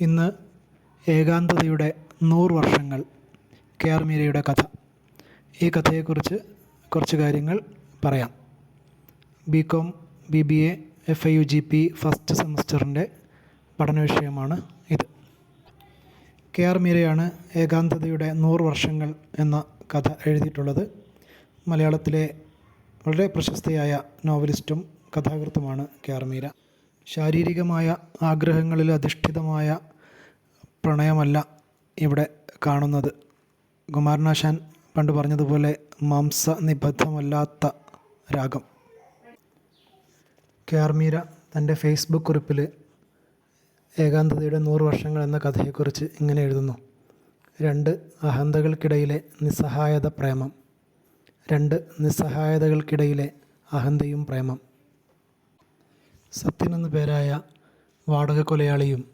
ഇന്ന് ഏകാന്തതയുടെ നൂറ് വർഷങ്ങൾ കെ ആർ മീരയുടെ കഥ. ഈ കഥയെക്കുറിച്ച് കുറച്ച് കാര്യങ്ങൾ പറയാം. B com B B A F I U G P first സെമസ്റ്ററിന്റെ പഠന വിഷയമാണ് ഇത്. കെ ആർ മീരയാണ് ഏകാന്തതയുടെ നൂറ് വർഷങ്ങൾ എന്ന കഥ എഴുതിയിട്ടുള്ളത്. മലയാളത്തിലെ വളരെ പ്രശസ്തയായ നോവലിസ്റ്റും കഥാകൃത്തുമാണ് കെ ആർ മീര ശാരീരികമായ ആഗ്രഹങ്ങളിൽ അധിഷ്ഠിതമായ പ്രണയമല്ല ഇവിടെ കാണുന്നത്. കുമാരനാശാൻ പണ്ട് പറഞ്ഞതുപോലെ മാംസനിബദ്ധമല്ലാത്ത രാഗം. കെ ആർ മീര തന്റെ ഫേസ്ബുക്ക് കുറിപ്പിൽ ഏകാന്തതയുടെ നൂറ് വർഷങ്ങൾ എന്ന കഥയെക്കുറിച്ച് ഇങ്ങനെ എഴുതുന്നു. രണ്ട് അഹന്തകൾക്കിടയിലെ നിസ്സഹായത പ്രേമം. രണ്ട് നിസ്സഹായതകൾക്കിടയിലെ അഹന്തയും പ്രേമം. സത്യൻ എന്ന പേരായ വാടക കൊലയാളിയും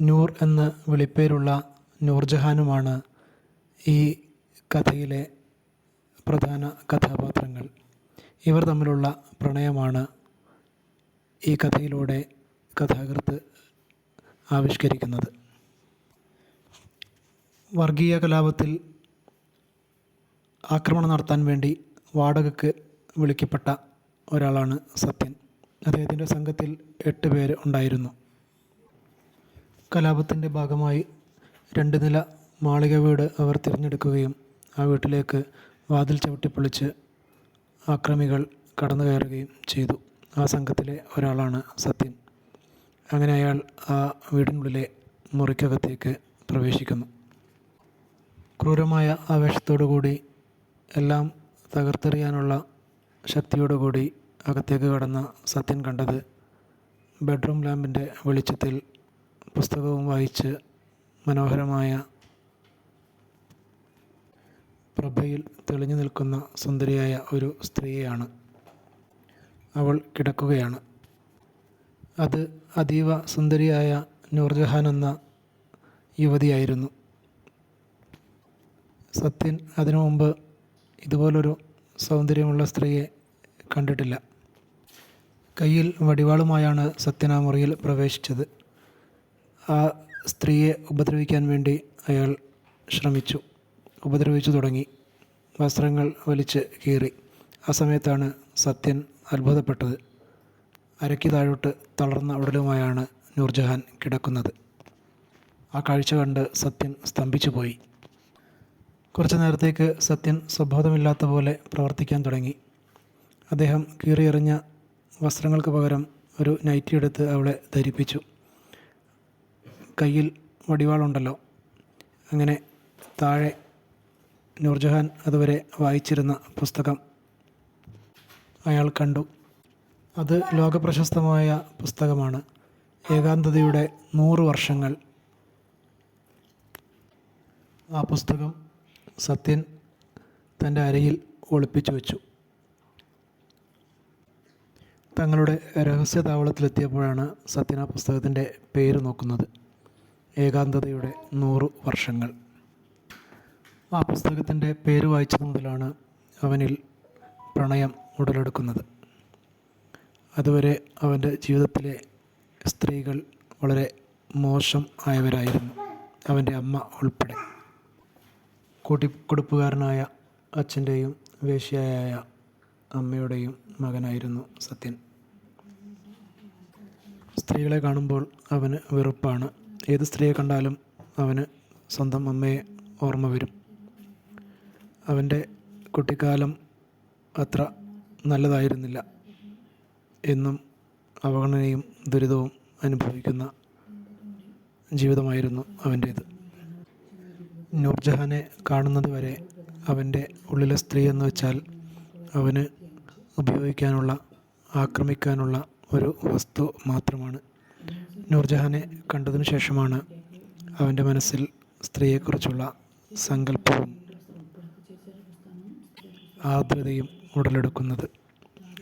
നൂർ എന്ന് വിളിപ്പേരുള്ള നൂർജഹാനുമാണ് ഈ കഥയിലെ പ്രധാന കഥാപാത്രങ്ങൾ. ഇവർ തമ്മിലുള്ള പ്രണയമാണ് ഈ കഥയിലൂടെ കഥാകൃത്ത് ആവിഷ്കരിക്കുന്നത്. വർഗീയ കലാപത്തിൽ ആക്രമണം നടത്താൻ വേണ്ടി വാടകയ്ക്ക് വിളിക്കപ്പെട്ട ഒരാളാണ് സത്യൻ. അദ്ദേഹത്തിന്റെ സംഘത്തിൽ എട്ട് പേര് ഉണ്ടായിരുന്നു. കലാപത്തിന്റെ ഭാഗമായി രണ്ട് നില മാളിക വീട് അവർ തിരഞ്ഞെടുക്കുകയും ആ വീട്ടിലേക്ക് വാതിൽ ചവിട്ടിപ്പൊളിച്ച് ആക്രമികൾ കടന്നു കയറുകയും ചെയ്തു. ആ സംഘത്തിലെ ഒരാളാണ് സത്യൻ. അങ്ങനെ അയാൾ ആ വീടിനുള്ളിലെ മുറിക്കകത്തേക്ക് പ്രവേശിക്കുന്നു. ക്രൂരമായ ആവേശത്തോടുകൂടി എല്ലാം തകർത്തെറിയാനുള്ള ശക്തിയോടുകൂടി അകത്തേക്ക് കടന്ന സത്യൻ കണ്ടത് ബെഡ്റൂം ലാമ്പിന്റെ വെളിച്ചത്തിൽ പുസ്തകവും വായിച്ച് മനോഹരമായ പ്രഭയിൽ തെളിഞ്ഞു നിൽക്കുന്ന സുന്ദരിയായ ഒരു സ്ത്രീയാണ് അവൾ കിടക്കുകയാണ്. അത് അതീവ സുന്ദരിയായ നൂർജഹാൻ എന്ന യുവതിയായിരുന്നു. സത്യൻ അതിനു മുമ്പ് ഇതുപോലൊരു സൗന്ദര്യമുള്ള സ്ത്രീയെ കണ്ടിട്ടില്ല. കയ്യിൽ വടിവാളുമായാണ് സത്യൻ ആ മുറിയിൽ പ്രവേശിച്ചത്. ആ സ്ത്രീയെ ഉപദ്രവിക്കാൻ വേണ്ടി അയാൾ ശ്രമിച്ചു. ഉപദ്രവിച്ചു തുടങ്ങി. വസ്ത്രങ്ങൾ വലിച്ച് കീറി. ആ സമയത്താണ് സത്യൻ അത്ഭുതപ്പെട്ടത്. അരയ്ക്ക് താഴോട്ട് തളർന്ന ഉടലുമായാണ് നൂർജഹാൻ കിടക്കുന്നത്. ആ കാഴ്ച കണ്ട് സത്യൻ സ്തംഭിച്ചു പോയി. കുറച്ചു നേരത്തേക്ക് സത്യൻ സ്വബോധമില്ലാത്ത പോലെ പ്രവർത്തിക്കാൻ തുടങ്ങി. അദ്ദേഹം കീറിയെറിഞ്ഞ വസ്ത്രങ്ങൾക്ക് പകരം ഒരു നൈറ്റി എടുത്ത് അവളെ ധരിപ്പിച്ചു. കയ്യിൽ വടിവാളുണ്ടല്ലോ. അങ്ങനെ താഴെ നൂർജഹാൻ അതുവരെ വായിച്ചിരുന്ന പുസ്തകം അയാൾ കണ്ടു. അത് ലോകപ്രശസ്തമായ പുസ്തകമാണ്. ഏകാന്തതയുടെ നൂറ് വർഷങ്ങൾ. ആ പുസ്തകം സത്യൻ തന്റെ അരയിൽ ഒളിപ്പിച്ചു വെച്ചു. തങ്ങളുടെ രഹസ്യ താവളത്തിലെത്തിയപ്പോഴാണ് സത്യന പുസ്തകത്തിന്റെ പേര് നോക്കുന്നത്. ഏകാന്തതയുടെ നൂറ് വർഷങ്ങൾ. ആ പുസ്തകത്തിന്റെ പേര് വായിച്ചത് മുതലാണ് അവനിൽ പ്രണയം ഉടലെടുക്കുന്നത്. അതുവരെ അവന്റെ ജീവിതത്തിലെ സ്ത്രീകൾ വളരെ മോശം ആയവരായിരുന്നു അവന്റെ അമ്മ ഉൾപ്പെടെ. കൂട്ടിക്കൊടുപ്പുകാരനായ അച്ഛന്റെയും വേശ്യയായ അമ്മയുടെയും മകനായിരുന്നു സത്യൻ. സ്ത്രീകളെ കാണുമ്പോൾ അവന് വെറുപ്പാണ്. ഏത് സ്ത്രീയെ കണ്ടാലും അവന് സ്വന്തം അമ്മയെ ഓർമ്മ വരും. അവന്റെ കുട്ടിക്കാലം അത്ര നല്ലതായിരുന്നില്ല എന്നും അവഗണനയും ദുരിതവും അനുഭവിക്കുന്ന ജീവിതമായിരുന്നു അവന്റേത്. നൂർജഹാനെ കാണുന്നത് വരെ അവന്റെ ഉള്ളിലെ സ്ത്രീ എന്ന് വെച്ചാൽ അവന് ഉപയോഗിക്കാനുള്ള ആക്രമിക്കാനുള്ള ഒരു വസ്തു മാത്രമാണ്. നൂർജഹാനെ കണ്ടതിനു ശേഷമാണ് അവന്റെ മനസ്സിൽ സ്ത്രീയെക്കുറിച്ചുള്ള സങ്കല്പവും ആർദ്രതയും ഉടലെടുക്കുന്നത്.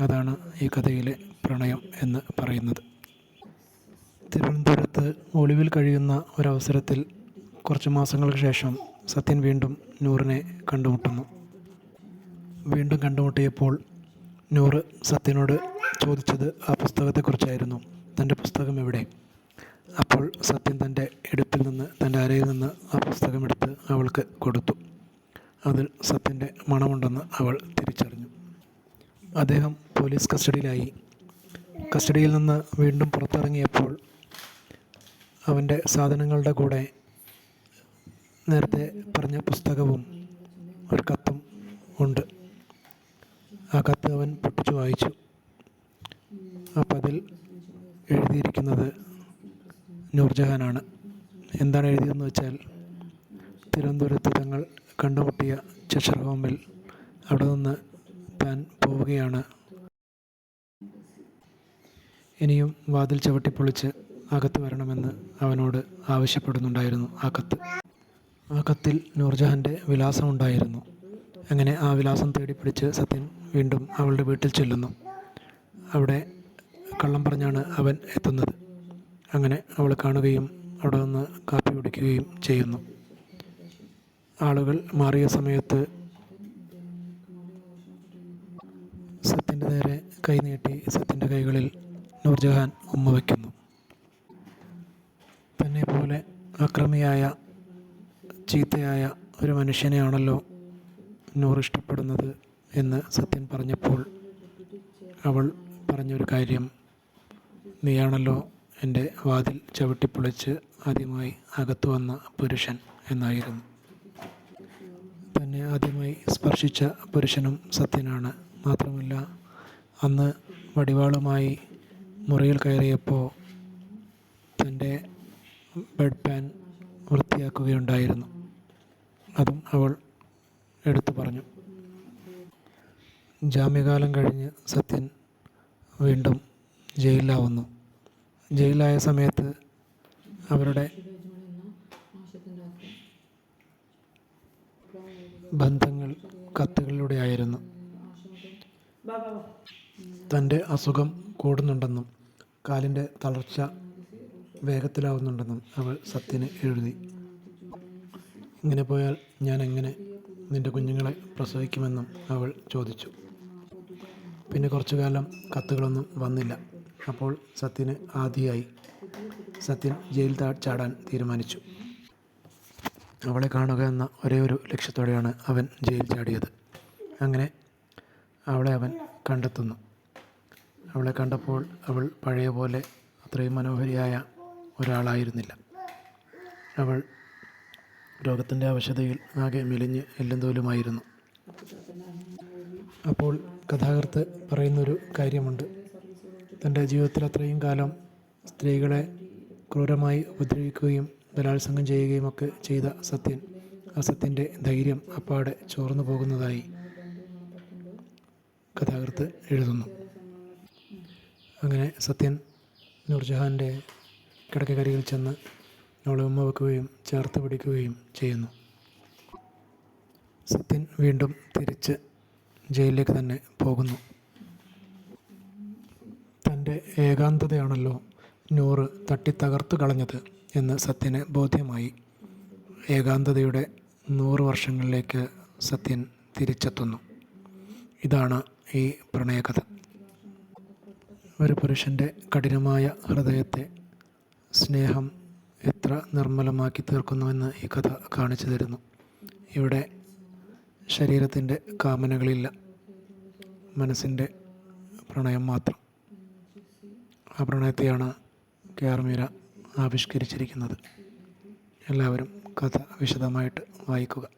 അതാണ് ഈ കഥയിലെ പ്രണയം എന്ന് പറയുന്നത്. തിരുവനന്തപുരത്ത് ഒളിവിൽ കഴിയുന്ന ഒരവസരത്തിൽ കുറച്ച് മാസങ്ങൾക്ക് ശേഷം സത്യൻ വീണ്ടും നൂറിനെ കണ്ടുമുട്ടുന്നു. വീണ്ടും കണ്ടുമുട്ടിയപ്പോൾ നൂറ് സത്യനോട് ചോദിച്ചത് ആ പുസ്തകത്തെക്കുറിച്ചായിരുന്നു. തന്റെ പുസ്തകം എവിടെ? അപ്പോൾ സത്യൻ തന്റെ ഇടുപ്പിൽ നിന്ന് തന്റെ അരയിൽ നിന്ന് ആ പുസ്തകമെടുത്ത് അവൾക്ക് കൊടുത്തു. അതിൽ സത്യന്റെ മണമുണ്ടെന്ന് അവൾ തിരിച്ചറിഞ്ഞു. അദ്ദേഹം പോലീസ് കസ്റ്റഡിയിലായി. കസ്റ്റഡിയിൽ നിന്ന് വീണ്ടും പുറത്തിറങ്ങിയപ്പോൾ അവന്റെ സാധനങ്ങളുടെ കൂടെ നേരത്തെ പറഞ്ഞ പുസ്തകവും ഒരു കത്തും ഉണ്ട്. ആ കത്ത് അവൻ പൊട്ടിച്ചു വായിച്ചു. അപ്പം അതിൽ എഴുതിയിരിക്കുന്നത് നൂർജഹാനാണ്. എന്താണ് എഴുതിയതെന്ന് വെച്ചാൽ തിരുവനന്തപുരത്ത് തങ്ങൾ കണ്ടുമുട്ടിയ ചെഷർ ഹോമിൽ അവിടെ നിന്ന് താൻ പോവുകയാണ്. ഇനിയും വാതിൽ ചവിട്ടിപ്പൊളിച്ച് അകത്ത് വരണമെന്ന് അവനോട് ആവശ്യപ്പെടുന്നുണ്ടായിരുന്നു ആ കത്ത്. ആ കത്തിൽ നൂർജഹാന്റെ വിലാസമുണ്ടായിരുന്നു അങ്ങനെ ആ വിലാസം തേടിപ്പിടിച്ച് സത്യൻ വീണ്ടും അവളുടെ വീട്ടിൽ ചെല്ലുന്നു. അവിടെ കള്ളം പറഞ്ഞാണ് അവൻ എത്തുന്നത്. അങ്ങനെ അവൾ കാണുകയും അവിടെ നിന്ന് കാപ്പി കുടിക്കുകയും ചെയ്യുന്നു. ആളുകൾ മാറിയ സമയത്ത് സത്യന്റെ നേരെ കൈ നീട്ടി സത്യന്റെ കൈകളിൽ നൂർജഹാൻ ഉമ്മ വയ്ക്കുന്നു. തന്നെ പോലെ അക്രമിയായ ചീത്തയായ ഒരു മനുഷ്യനെയാണല്ലോ നൂർ ഇഷ്ടപ്പെടുന്നത് എന്ന് സത്യൻ പറഞ്ഞപ്പോൾ അവൾ പറഞ്ഞൊരു കാര്യം നീയാണല്ലോ എന്റെ വാതിൽ ചവിട്ടിപ്പൊളിച്ച് ആദ്യമായി അകത്തു വന്ന പുരുഷൻ എന്നായിരുന്നു. തന്നെ ആദ്യമായി സ്പർശിച്ച പുരുഷനും സത്യനാണ്. മാത്രമല്ല അന്ന് വടിവാളുമായി മുറിയിൽ കയറിയപ്പോൾ തന്റെ ബെഡ് പാൻ വൃത്തിയാക്കുകയുണ്ടായിരുന്നു. അതും അവൾ എടുത്തു പറഞ്ഞു. ജാമ്യകാലം കഴിഞ്ഞ് സത്യൻ വീണ്ടും ജയിലിലാവുന്നു. ജയിലിലായ സമയത്ത് അവരുടെ ബന്ധങ്ങൾ കത്തുകളിലൂടെ ആയിരുന്നു. തന്റെ അസുഖം കൂടുന്നുണ്ടെന്നും കാലിന്റെ തളർച്ച വേഗത്തിലാവുന്നുണ്ടെന്നും അവൾ സത്യന് എഴുതി. ഇങ്ങനെ പോയാൽ ഞാൻ എങ്ങനെ നിന്റെ കുഞ്ഞുങ്ങളെ പ്രസവിക്കുമെന്നും അവൾ ചോദിച്ചു. പിന്നെ കുറച്ചു കാലം കത്തുകളൊന്നും വന്നില്ല. അപ്പോൾ സത്യന് ആദിയായി. സത്യൻ ജയിൽ ചാടാൻ തീരുമാനിച്ചു. അവളെ കാണുക എന്ന ഒരേ ഒരു ലക്ഷ്യത്തോടെയാണ് അവൻ ജയിൽ ചാടിയത്. അങ്ങനെ അവളെ അവൻ കണ്ടെത്തുന്നു. അവളെ കണ്ടപ്പോൾ അവൾ പഴയ പോലെ അത്രയും മനോഹരിയായ ഒരാളായിരുന്നില്ല. അവൾ രോഗത്തിന്റെ അവശതയിൽ ആകെ മെലിഞ്ഞ് എല്ലും തോലുമായിരുന്നു. അപ്പോൾ കഥാകൃത്ത് പറയുന്നൊരു കാര്യമുണ്ട്. തന്റെ ജീവിതത്തിൽ അത്രയും കാലം സ്ത്രീകളെ ക്രൂരമായി ഉപദ്രവിക്കുകയും ബലാത്സംഗം ചെയ്യുകയും ഒക്കെ ചെയ്ത സത്യൻ ആ സത്യന്റെ ധൈര്യം അപ്പാടെ ചോർന്നു പോകുന്നതായി കഥാകൃത്ത് എഴുതുന്നു. അങ്ങനെ സത്യൻ നൂർജഹാന്റെ കിടക്കക്കരികിൽ ചെന്ന് അവളെ ഉമ്മ വെക്കുകയും ചേർത്ത് പിടിക്കുകയും ചെയ്യുന്നു. സത്യൻ വീണ്ടും തിരിച്ച് ജയിലിലേക്ക് തന്നെ പോകുന്നു. തന്റെ ഏകാന്തതയാണല്ലോ നൂറ് തട്ടിത്തകർത്ത് കളഞ്ഞത് എന്ന് സത്യന് ബോധ്യമായി. ഏകാന്തതയുടെ നൂറ് വർഷങ്ങളിലേക്ക് സത്യൻ തിരിച്ചെത്തുന്നു. ഇതാണ് ഈ പ്രണയകഥ. ഒരു പുരുഷന്റെ കഠിനമായ ഹൃദയത്തെ സ്നേഹം എത്ര നിർമ്മലമാക്കി തീർക്കുന്നുവെന്ന് ഈ കഥ കാണിച്ചു തരുന്നു. ഇവിടെ ശരീരത്തിന്റെ കാമനകളില്ല. മനസ്സിന്റെ പ്രണയം മാത്രം. ആ പ്രണയത്തെയാണ് കെ ആർ മീര ആവിഷ്കരിച്ചിരിക്കുന്നത്. എല്ലാവരും കഥ വിശദമായിട്ട് വായിക്കുക.